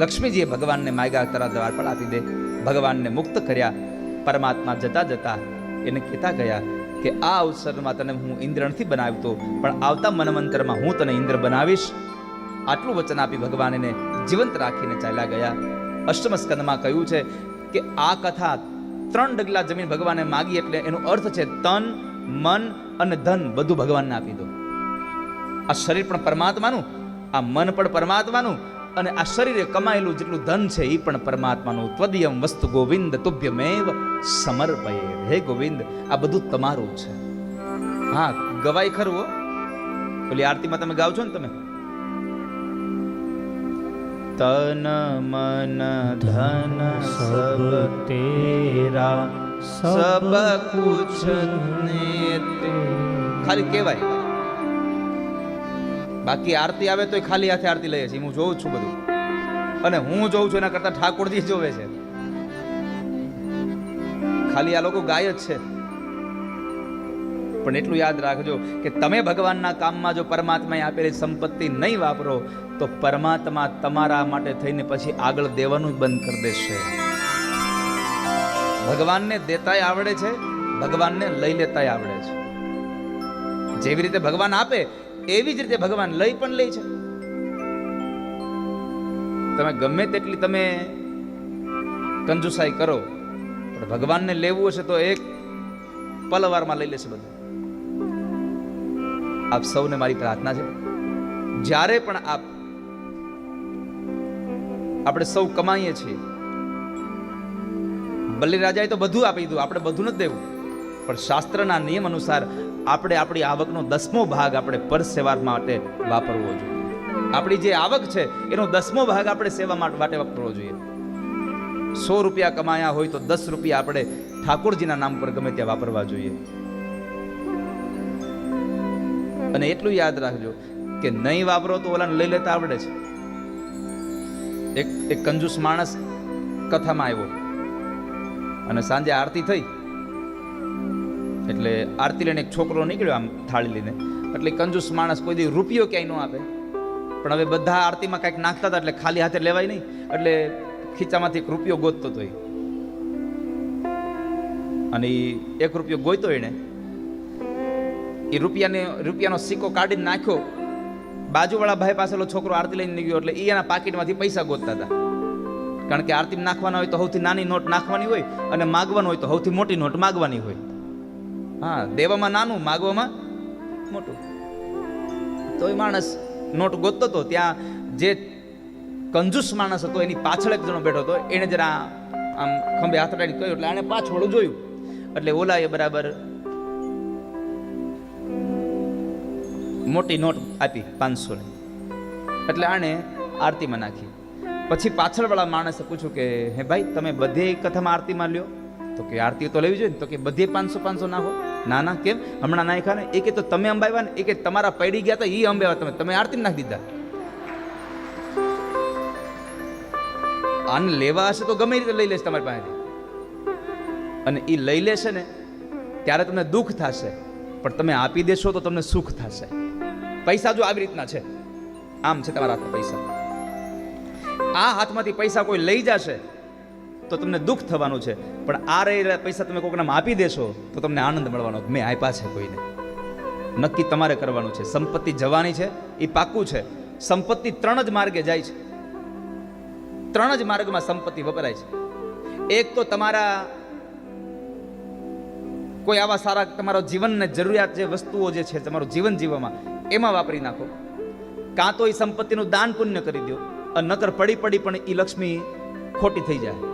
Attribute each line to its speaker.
Speaker 1: લક્ષ્મીજીએ ભગવાનને માગ્યા દ્વાર પર આપી દે. ભગવાનને મુક્ત કર્યા. પરમાત્મા જતા જતા એને કહેતા ગયા કે આ અવસરમાં તને હું ઇન્દ્ર નથી બનાવતો, પણ આવતા મનમંત્રમાં હું તને ઇન્દ્ર બનાવીશ. આટલું વચન આપી ભગવાન એને જીવંત રાખીને ચાલ્યા ગયા. અષ્ટમ સ્કંદમાં કહ્યું છે કે આ કથા ત્રણ ડગલા જમીન ભગવાને માગી એટલે એનો અર્થ છે તન, મન અને ધન બધું ભગવાનને આપી દો. આ શરીર પણ પરમાત્માનું, આ મન પણ પરમાત્માનું અને આ શરીરે કમાયેલું જેટલું ધન છે એ પણ પરમાત્માનું ત્વદિયમ વસ્તુ ગોવિંદ તુભ્યમેવ સમર્પયે. હે ગોવિંદ, આ બધું તમારું છે. હા, ગવાય ખરું ઓલી આરતીમાં તમે ગાવ છો ને તમે? તન મન ધન સબ
Speaker 2: તેરા,
Speaker 1: સબ કુછ ને ખાલી કહેવાય. બાકી આરતી આવે તો ખાલી હાથે આરતી લઈએ છીએ. હું જોઉં છું બધું. અને હું જોઉં છું એના કરતા ઠાકોરજી જોવે છે. ખાલી આ લોકો ગાય જ છે. પણ એટલું યાદ રાખજો કે તમે ભગવાનના કામમાં જો પરમાત્માએ આપેલી સંપત્તિ નહીં વાપરો, તો પરમાત્મા તમારા માટે થઈને પછી આગળ દેવાનું બંધ કરી દેશે. ભગવાનને દેતાય આવડે છે, ભગવાનને લઈ લેતાય આવડે છે. જેવી રીતે ભગવાન આપે એવી જ રીતે ભગવાન લઈ પણ લે છે. તમે ગમે તેટલી તમે કંજુસાઈ કરો, પણ ભગવાનને લેવું હશે તો એક પલવારમાં લઈ લેશે બધું. આપ સૌને મારી પ્રાર્થના છે. જ્યારે પણ આપ આપણે સૌ કમાઈએ છીએ બલિ રાજાએ તો બધું આપી દીધું, આપણે બધું નથી દેવું. પણ શાસ્ત્રના નિયમ અનુસાર આપણે આપણી આવકનો દસમો ભાગ આપણે પર સેવા માટે વાપરવો જોઈએ. આપણી જે આવક છે, એનો દસમો ભાગ આપણે સેવા માટે વાપરવો જોઈએ. સો રૂપિયા કમાયા હોય તો દસ રૂપિયા આપણે ઠાકોરજીના નામ પર ગમે ત્યાં વાપરવા જોઈએ. અને એટલું યાદ રાખજો કે નહીં વાપરો તો ઓલાને લઈ લેતા આવડે છે. એક એક કંજૂસ માણસ કથામાં આવ્યો. અને સાંજે આરતી થઈ એટલે આરતી લઈને એક છોકરો નીકળ્યો આમ થાળી લઈને. એટલે કંજૂસ માણસ કોઈ દી રૂપિયો ક્યાંય ન આપે. પણ હવે બધા આરતીમાં કાંઈક નાખતા હતા એટલે ખાલી હાથે લેવાય નહીં. એટલે ખીચામાંથી એક રૂપિયો ગોતતો હતો અને એ એક રૂપિયો ગોયતો એને એ રૂપિયાને, રૂપિયાનો સિક્કો કાઢીને નાખ્યો. બાજુવાળા ભાઈ પાસેલો છોકરો આરતી લઈને નીકળ્યો એટલે એ એના પાકીટમાંથી પૈસા ગોતતા હતા. કારણ કે આરતી નાખવાના હોય તો સૌથી નાની નોટ નાખવાની હોય અને માગવાનું હોય તો સૌથી મોટી નોટ માગવાની હોય. હા, દેવામાં નાનું, માગવામાં મોટું. તો એ માણસ નોટ ગોતતો હતો ત્યાં જે કંજૂસ માણસ હતો, એની પાછળ એક જણો બેઠો હતો, એને જરા આમ ખંભે હાથ કહ્યું, એટલે આને પાછળ જોયું. એટલે ઓલાએ બરાબર મોટી નોટ આપી, પાંચસો ની એટલે આણે આરતીમાં નાખી. પછી પાછળવાળા માણસે પૂછ્યું કે, હે ભાઈ, તમે બધી કથામાં આરતીમાં લ્યો? તો કે આરતી તો લેવી જોઈએ તો કે બધે પાંચસો પાંચસો નાખો ના ના, કેમ? હમણાં નાખ્યા ને એ કે તો તમે અંબાવ્યા ને એ કે તમારા પડી ગયા હતા એ અંબાવ્યા તમે. તમે આરતી નાખી દીધા. આને લેવા હશે તો ગમે રીતે લઈ લેશે તમારી પાસેથી. અને એ લઈ લેશે ને, ત્યારે તમને દુઃખ થશે. પણ તમે આપી દેશો તો તમને સુખ થશે. પૈસા જો આવી રીતના છે. આમ છે તમારા હાથમાં પૈસા. આ હાથમાંથી પૈસા કોઈ લઈ જશે તો તમને દુઃખ થવાનું છે. પણ આ રહેલા પૈસા તમે કોઈકનામાં આપી દેશો, તો તમને આનંદ મળવાનો. મેં આપ્યા છે કોઈને. નક્કી તમારે કરવાનું છે. સંપત્તિ જવાની છે, એ પાક્કું છે. સંપત્તિ ત્રણ જ માર્ગે જાય છે. ત્રણ જ માર્ગમાં સંપત્તિ વપરાય છે. એક તો તમારા કોઈ આવા સારા તમારો જીવનને જરૂરિયાત જે વસ્તુઓ જે છે તમારું જીવન જીવવામાં, એમાં વાપરી નાખો. કાં તો એ સંપત્તિનું દાન પુણ્ય કરી દો. નકર પડી પડી પણ એ લક્ષ્મી ખોટી થઈ જાય.